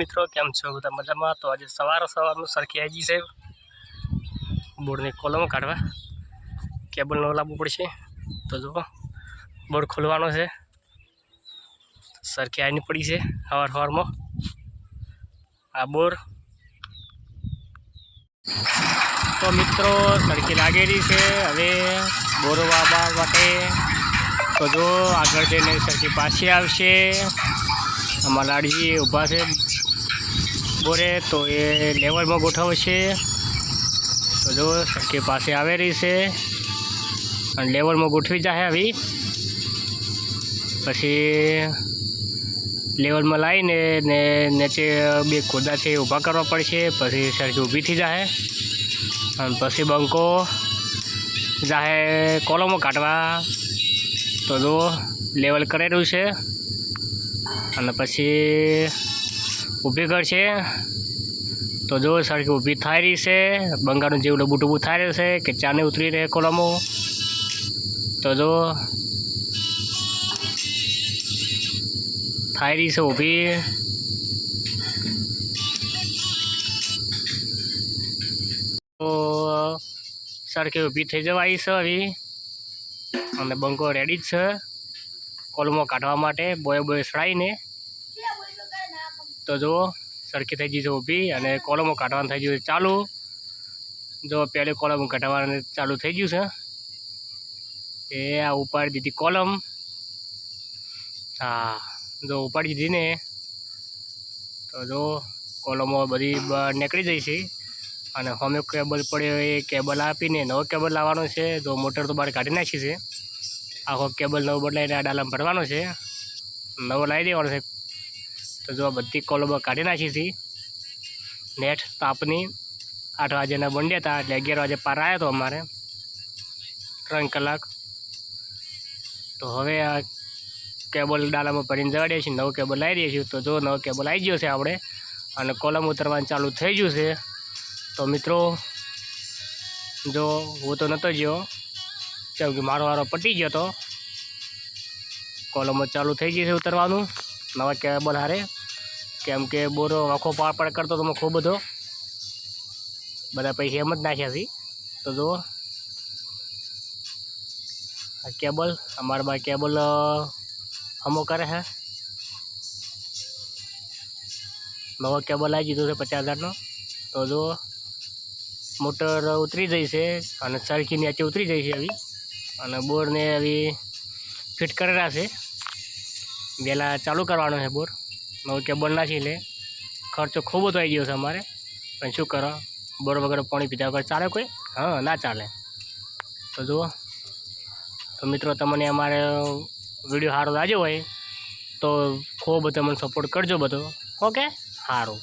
મિત્રો, કેમ છો? બધા મજામાં? તો આજે સવાર સવારનું સરખી આવી છે. બોર્ડની કોલમ કાઢવા. કેબલનો લાવવું પડશે. તો જો બોર્ડ ખોલવાનો છે. સરખી આવીને પડી છે સવાર સવારમાં આ બોર તો મિત્રો, સરખી લાગેલી છે. હવે બોરો વાવવા માટે તો જો આગળ જઈને સરખી પાછી આવશે. અમારા લાડજી ઊભા છે બોરે, તો એ લેવલમાં ગોઠવશે. તો જો સરખી પાસે આવે રહી છે. અને લેવલમાં ગોઠવી જાય આવી. પછી લેવલમાં લાવીને ને નીચે બે ખોદા છે ઊભા કરવા પડશે, પછી સરખી ઊભી થઈ જાય અને પછી બંકો જાહે કોલમો કાઢવા. તો જો લેવલ કરેલું છે. અને પછી ઊભી કરશે તો જો સરખી ઊભી થાય રહી છે. બંગાળનું જેવું ડબું ડબું થાય રહ્યું છે કે ચાને ઉતરી રહે કોલમો. તો જો થાય રહી છે ઊભી. તો સરખી ઊભી થઈ જવાય છે અને બંકો રેડી જ છે. કોલમો કાઢવા માટે બોય બોય સડાઈને તો જુઓ, સરખી થઈ ગઈ છે ઊભી અને કોલમો કાઢવાનું થઈ ગયું છે ચાલુ. જો પહેલી કોલમ કાઢવાનું ચાલુ થઈ ગયું છે. એ આ ઉપાડી દીધી કોલમ. હા. જો ઉપાડી દીધી ને, તો જો કોલમો બધી નીકળી જઈ છે. અને હોમે કેબલ પડ્યો એ કેબલ આપીને નવો કેબલ લાવવાનો છે. તો મોટર તો બહાર કાઢી નાખી છે. આખો કેબલ નવો બદલાઈને આ ડાલામાં ભરવાનો છે. નવો લાવી દેવાનો છે. તો જો બધી કોલમો કાઢી નાખી હતી નેટ તાપની આઠ વાગ્યાના બંડ્યા હતા, એટલે અગિયાર વાગે પાર આવ્યો હતો અમારે. ત્રણ કલાક. તો હવે આ કેબલ ડાલામાં ભરીને જવા છીએ નવો કેબલ લાવી દઈએ છીએ તો જો નવો કેબલ આવી ગયો છે આપણે, અને કોલમ ઉતરવાનું ચાલુ થઈ ગયું છે. તો મિત્રો, જો હું તો નહોતો ગયો, કેમ કે મારો વારો પટી ગયો તો, કોલમો ચાલુ થઈ ગઈ છે ઉતરવાનું, નવા કેબલ હારે. કેમ કે બોરો આખો પાડ કરતો તો ખૂબ બધો. બધા પૈસા એમ જ નાખ્યા છે. તો જુઓ આ કેબલ અમારા કેબલ હમો કરે છે નવો કેબલ આવી દીધો છે પચાસ હજારનો તો જુઓ મોટર ઉતરી જઈ છે અને સરખી નીચે ઉતરી જઈ છે આવી અને બોરને આવી ફિટ કરેલા છે પહેલાં ચાલુ કરવાનો છે બોર નવો કેબલ નાખી એટલે ખર્ચો ખૂબ જ આવી ગયો છે અમારે પણ શું કરો બોર વગર પાણી પીધા વગર ચાલે કોઈ હા ના ચાલે તો જુઓ તો મિત્રો તમને અમારે વીડિયો સારો લાગ્યો હોય તો ખૂબ તમને સપોર્ટ કરજો બધો. ઓકે સારું.